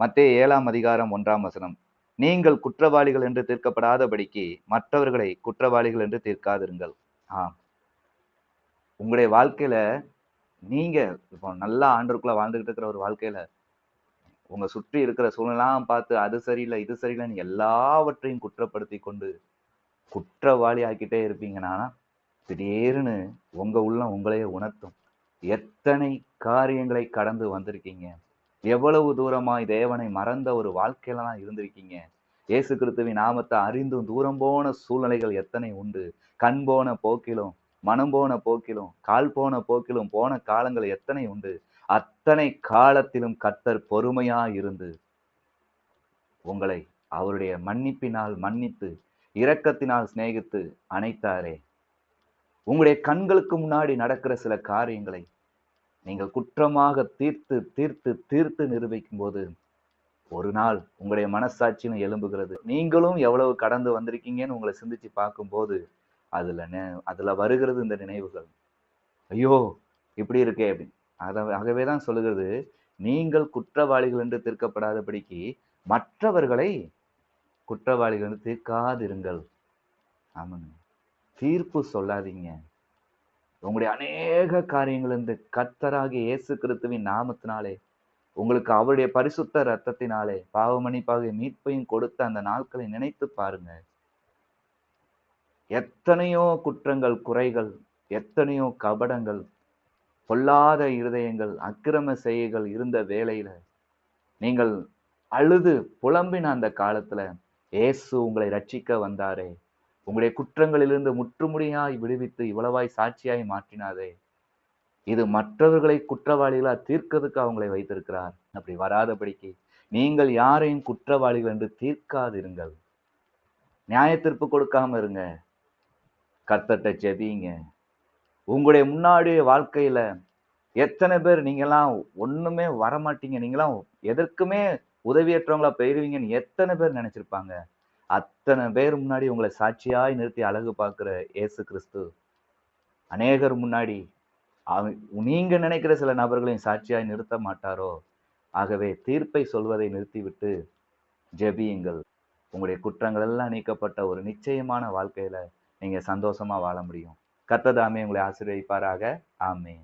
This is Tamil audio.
மத்திய ஏழாம் அதிகாரம் ஒன்றாம் வசனம். நீங்கள் குற்றவாளிகள் என்று தீர்க்கப்படாதபடிக்கு மற்றவர்களை குற்றவாளிகள் என்று தீர்க்காதிருங்கள். ஆம். உங்களுடைய வாழ்க்கையில நீங்க இப்போ நல்லா ஆண்டருக்குள்ள வாழ்ந்துகிட்டு இருக்கிற ஒரு வாழ்க்கையில உங்க சுற்றி இருக்கிற சூழ்நிலாம் பார்த்து அது சரியில்லை இது சரியில்லைன்னு எல்லாவற்றையும் குற்றப்படுத்தி கொண்டு குற்றவாளி ஆக்கிட்டே இருப்பீங்கன்னா திடீர்னு உங்க உள்ளம் உங்களையே உணர்த்தும். எத்தனை காரியங்களை கடந்து வந்திருக்கீங்க? எவ்வளவு தூரமாய் தேவனை மறந்த ஒரு வாழ்க்கையிலாம் இருந்திருக்கீங்க? இயேசு கிறிஸ்துவின் நாமத்தை அறிந்தும் தூரம் போன சூழ்நிலைகள் எத்தனை உண்டு? கண் போன போக்கிலும் மனம் போன போக்கிலும் கால் போன போக்கிலும் போன காலங்கள் எத்தனை உண்டு? அத்தனை காலத்திலும் கத்தர் பொறுமையா இருந்து உங்களை அவருடைய மன்னிப்பினால் மன்னித்து இரக்கத்தினால் சிநேகித்து அணைத்தாரே. உங்களுடைய கண்களுக்கு முன்னாடி நடக்கிற சில காரியங்களை நீங்கள் குற்றமாக தீர்த்து தீர்த்து தீர்த்து நிரூபிக்கும் போது ஒரு நாள் உங்களுடைய மனசாட்சியும் எழும்புகிறது. நீங்களும் எவ்வளவு கடந்து வந்திருக்கீங்கன்னு உங்களை சிந்திச்சு பார்க்கும்போது அதுல நெ- அதுல வருகிறது இந்த நினைவுகள். ஐயோ இப்படி இருக்கே அப்படின்னு. அதை ஆகவே தான் சொல்லுகிறது நீங்கள் குற்றவாளிகள் என்று தீர்க்கப்படாதபடிக்கு மற்றவர்களை குற்றவாளிகள் என்று தீர்க்காதிருங்கள். ஆமாங்க. தீர்ப்பு சொல்லாதீங்க. உங்களுடைய அநேக காரியங்கள் இந்த கத்தராகிய இயேசு கிறிஸ்துவின் நாமத்தினாலே உங்களுக்கு அவருடைய பரிசுத்த ரத்தத்தினாலே பாவமணிப்பாக மீட்பையும் கொடுத்த அந்த நாட்களை நினைத்து பாருங்க. எத்தனையோ குற்றங்கள் குறைகள் எத்தனையோ கபடங்கள் பொல்லாத இருதயங்கள் அக்கிரம செய்கைகள் இருந்த வேளையில நீங்கள் அழுது புலம்பின அந்த காலத்துல இயேசு உங்களை ரட்சிக்க வந்தாரே. உங்களுடைய குற்றங்களிலிருந்து முற்றுமுடியாய் விடுவித்து இவ்வளவாய் சாட்சியாய் மாற்றினாதே. இது மற்றவர்களை குற்றவாளிகளா தீர்க்கிறதுக்கு அவங்களை வைத்திருக்கிறார். அப்படி வராதபடிக்கு நீங்கள் யாரையும் குற்றவாளிகள் என்று தீர்க்காதிருங்கள். நியாய தீர்ப்பு கொடுக்காம இருங்க. கத்தட்ட ஜெபிங்க. உங்களுடைய முன்னாடி வாழ்க்கையில எத்தனை பேர் நீங்கெல்லாம் ஒண்ணுமே வரமாட்டீங்க. நீங்களாம் எதற்குமே உதவியற்றவங்களா போயிருவீங்கன்னு எத்தனை பேர் நினைச்சிருப்பாங்க? அத்தனை பேர் முன்னாடி உங்களை சாட்சியாய் நிறுத்தி அழகு பார்க்குற இயேசு கிறிஸ்து அநேகர் முன்னாடி அவ- நீங்க நினைக்கிற சில நபர்களையும் சாட்சியாய் நிறுத்த மாட்டாரோ? ஆகவே தீர்ப்பை சொல்வதை நிறுத்திவிட்டு ஜெபியுங்கள். உங்களுடைய குற்றங்கள் எல்லாம் நீக்கப்பட்ட ஒரு நிச்சயமான வாழ்க்கையில நீங்க சந்தோஷமா வாழ முடியும். கத்ததாமே உங்களை ஆசீர்வதிப்பாராக. ஆமே